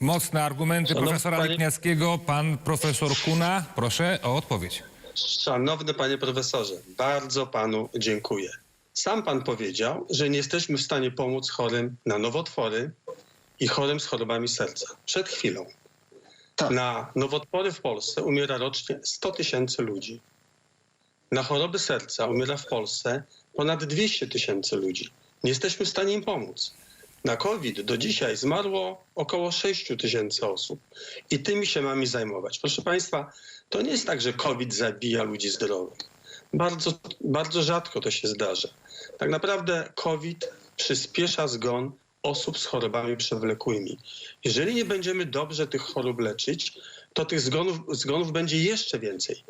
Mocne argumenty Szanowny profesora panie-. Pan profesor Kuna, proszę o odpowiedź. Szanowny panie profesorze, bardzo panu dziękuję. Sam pan powiedział, że nie jesteśmy w stanie pomóc chorym na nowotwory i chorym z chorobami serca. Przed chwilą. Tak. Na nowotwory w Polsce umiera rocznie 100 tysięcy ludzi. Na choroby serca umiera w Polsce ponad 200 tysięcy ludzi. Nie jesteśmy w stanie im pomóc. Na COVID do dzisiaj zmarło około 6 tysięcy osób. I tymi się mamy zajmować. Proszę Państwa, to nie jest tak, że COVID zabija ludzi zdrowych. Bardzo, bardzo rzadko to się zdarza. Tak naprawdę COVID przyspiesza zgon osób z chorobami przewlekłymi. Jeżeli nie będziemy dobrze tych chorób leczyć, to tych zgonów, zgonów będzie jeszcze więcej.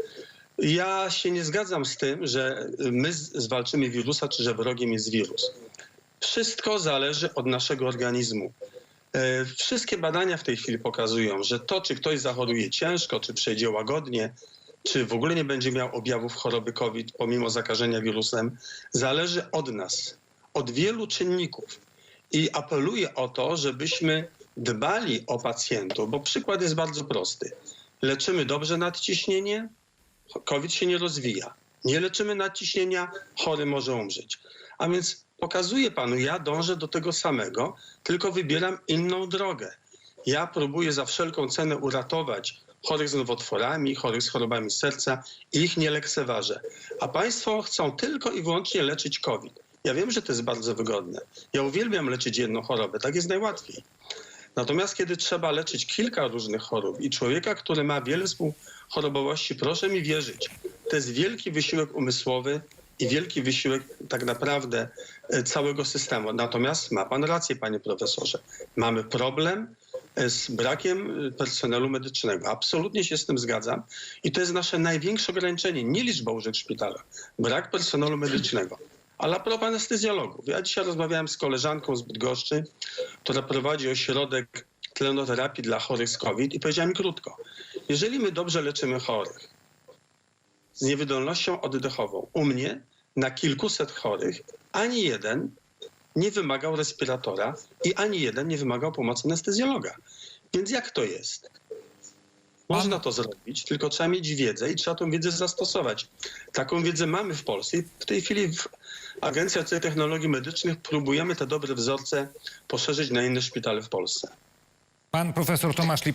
Ja się nie zgadzam z tym, że my zwalczymy wirusa, czy że wrogiem jest wirus. Wszystko zależy od naszego organizmu. E, Wszystkie badania w tej chwili pokazują, że to, czy ktoś zachoruje ciężko, czy przejdzie łagodnie, czy w ogóle nie będzie miał objawów choroby COVID pomimo zakażenia wirusem, zależy od nas, od wielu czynników. I apeluję o to, żebyśmy dbali o pacjentów, bo przykład jest bardzo prosty. Leczymy dobrze nadciśnienie, COVID się nie rozwija. Nie leczymy nadciśnienia, chory może umrzeć. A więc pokazuję panu, ja dążę do tego samego, tylko wybieram inną drogę. Ja próbuję za wszelką cenę uratować chorych z nowotworami, chorych z chorobami serca i ich nie lekceważę. A państwo chcą tylko i wyłącznie leczyć COVID. Ja wiem, że to jest bardzo wygodne. Ja uwielbiam leczyć jedną chorobę, tak jest najłatwiej. Natomiast kiedy trzeba leczyć kilka różnych chorób i człowieka, który ma wiele współchorobowości, proszę mi wierzyć, to jest wielki wysiłek umysłowy i wielki wysiłek tak naprawdę e, całego systemu. Natomiast ma pan rację, panie profesorze. Mamy problem e, z brakiem e, personelu medycznego. Absolutnie się z tym zgadzam. I to jest nasze największe ograniczenie, nie liczba łóżek w szpitalach. Brak personelu medycznego. Ale propos anestezjologów. Ja dzisiaj rozmawiałem z koleżanką z Bydgoszczy, która prowadzi ośrodek tlenoterapii dla chorych z COVID i powiedziała mi krótko. Jeżeli my dobrze leczymy chorych z niewydolnością oddechową, u mnie na kilkuset chorych ani jeden nie wymagał respiratora i ani jeden nie wymagał pomocy anestezjologa. Więc jak to jest? Można to zrobić, tylko trzeba mieć wiedzę i trzeba tą wiedzę zastosować. Taką wiedzę mamy w Polsce w tej chwili w Agencji Oceny Technologii Medycznych próbujemy te dobre wzorce poszerzyć na inne szpitale w Polsce. Pan profesor Tomasz Lipniacki.